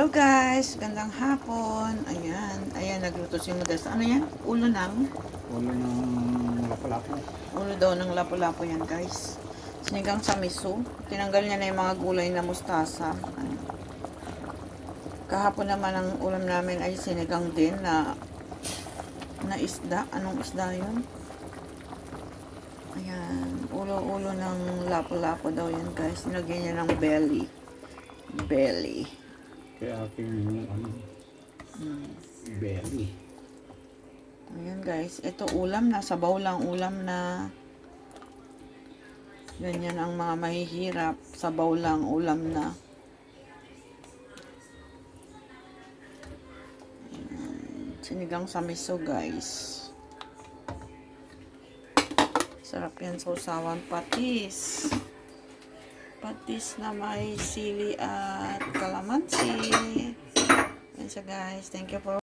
Hello guys, gandang hapon. Ayan, ayan nagluto si Modesta. Ano yan? Ulo ng Ulo ng lapu-lapu. ulo daw ng lapu-lapu yan guys. Sinigang sa miso. Tinanggal niya na yung mga gulay na mustasa. Ano. Kahapon naman ang ulam namin ay sinigang din na na isda. Anong isda yun? Ayan, ulo-ulo ng lapu-lapu daw yan guys. Nilagyan niya ng belly. Belly. Kaya aking ano, belly. Ayan guys, ito ulam na, sabaw lang ulam na. Ganyan ang mga mahihirap, sabaw lang ulam na. Ayan, Sinigang sa miso guys. Sarap yan sa usawan patis. Patis na may sili at kalamansi. Siya guys. Thank you for